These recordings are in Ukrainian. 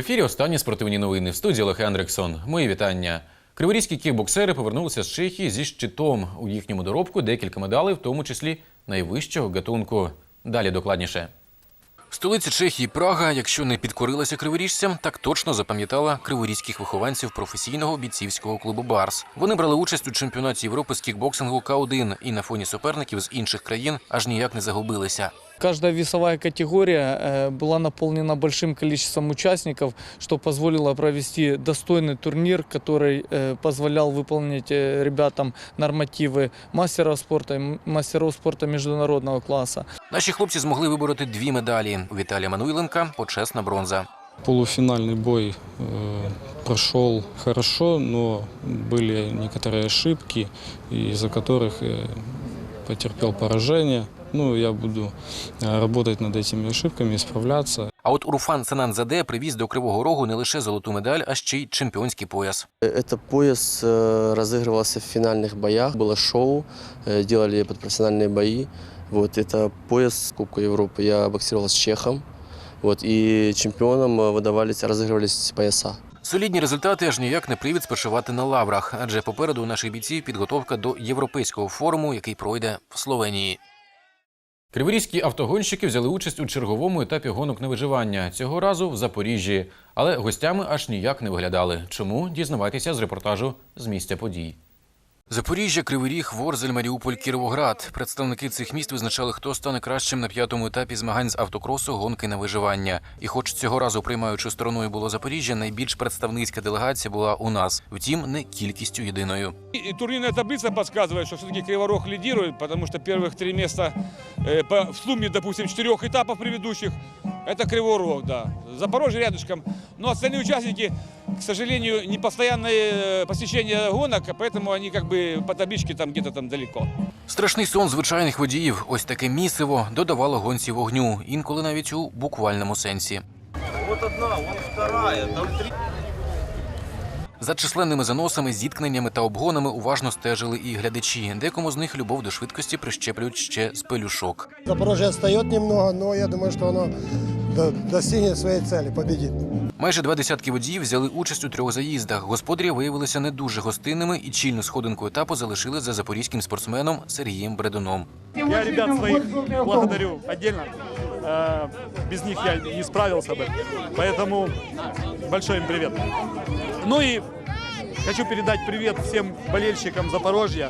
ефірі останні спортивні новини в студії Олег Ендриксон. Мої вітання. Криворізькі кікбоксери повернулися з Чехії зі щитом. У їхньому доробку декілька медалей, в тому числі найвищого гатунку. Далі докладніше. Столиця Чехії Прага, якщо не підкорилася криворіжцям, так точно запам'ятала криворізьких вихованців професійного бійцівського клубу Барс. Вони брали участь у чемпіонаті Європи з кікбоксингу К1 і на фоні суперників з інших країн аж ніяк не загубилися. Каждая весовая категория э, была наполнена большим количеством участников, что позволило провести достойный турнир, который э, позволял выполнить э, ребятам нормативы мастеров спорта и м- мастеров спорта международного класса. Наші хлопці змогли вибороти дві медалі. У Віталія Мануйленка почесна бронза. Полуфинальный бой э, прошел хорошо, но были некоторые ошибки, из-за которых э, потерпел поражение. Ну, я буду э, работать над этими ошибками, исправляться. А от Уруфан Сананзаде привіз до Кривого Рогу не лише золоту медаль, а ще й чемпіонський пояс. Это пояс э, разыгрывался в финальных боях, было шоу, э, делали под профессиональные бои. Вот это пояс Кубка Европы. Я боксировал с чехом, вот и чемпионам э, выдавались, разыгрывались пояса. Солідні результати аж ніяк не привід спочивати на лаврах, адже попереду у наших бійців підготовка до європейського форуму, який пройде в Словенії. Криворізькі автогонщики взяли участь у черговому етапі гонок на виживання цього разу в Запоріжжі, але гостями аж ніяк не виглядали. Чому дізнавайтеся з репортажу з місця подій. Запоріжжя, Кривий Ріг, Ворзель, Маріуполь, Кіровоград. Представники цих міст визначали, хто стане кращим на п'ятому етапі змагань з автокросу гонки на виживання. І хоч цього разу приймаючою стороною було Запоріжжя, найбільш представницька делегація була у нас. Втім, не кількістю єдиною. И и турнирная таблица подсказывает, что все-таки Криворог лидирует, потому что первых три места э, по, в сумме, допустим, четырех этапов предыдущих, это Криворог, да. Запорожье рядышком. Но остальные участники, к сожалению, не постоянное э, посещение гонок, поэтому они как бы по табличке там где-то там далеко. Страшний сон звичайних водіїв, ось таке місиво додавало гонці вогню, інколи навіть у буквальному сенсі. За численними заносами, зіткненнями та обгонами уважно стежили і глядачі. Декому з них любов до швидкості прищеплюють ще з пелюшок. Запорожье отстает немного, но я думаю, что оно до- достигнет своей цели, победит. Майже два десятки водіїв взяли участь у трьох заїздах. Господарі виявилися не дуже гостинними і чільну сходинку етапу залишили за запорізьким спортсменом Сергієм Бредуном. Я ребят своих благодарю отдельно. Э, Без них я не справился бы. Поэтому большой им привет. Ну и хочу передать привет всем болельщикам Запорожья.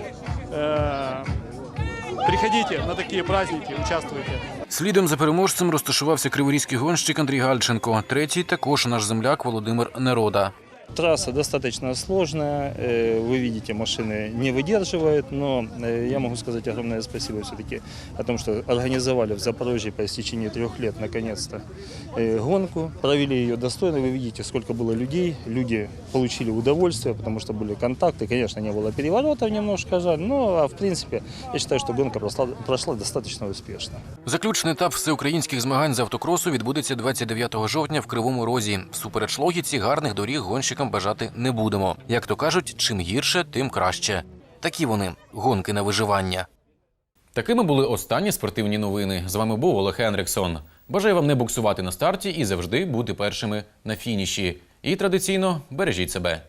Приходите на такі праздники, участвуйте. Слідом за переможцем розташувався криворізький гонщик Андрій Гальченко. Третій також наш земляк Володимир Нерода. Трасса достаточно сложная, э, вы видите, машины не выдерживают, но э, я могу сказать огромное спасибо все-таки о том, что организовали в Запорожье по истечении трех лет наконец-то э, гонку, провели ее достойно, вы видите, сколько было людей, люди получили удовольствие, потому что были контакты, конечно, не было переворотов немножко жаль, но а в принципе я считаю, что гонка прошла, прошла достаточно успешно. Заключний етап всеукраїнських змагань з автокросу відбудеться 29 жовтня в Кривому Розі. Всупереч логіці гарних доріг гонщикам бажати не будемо. Як то кажуть, чим гірше, тим краще. Такі вони гонки на виживання. Такими були останні спортивні новини. З вами був Олег Енриксон. Бажаю вам не буксувати на старті і завжди бути першими на фініші. І традиційно бережіть себе.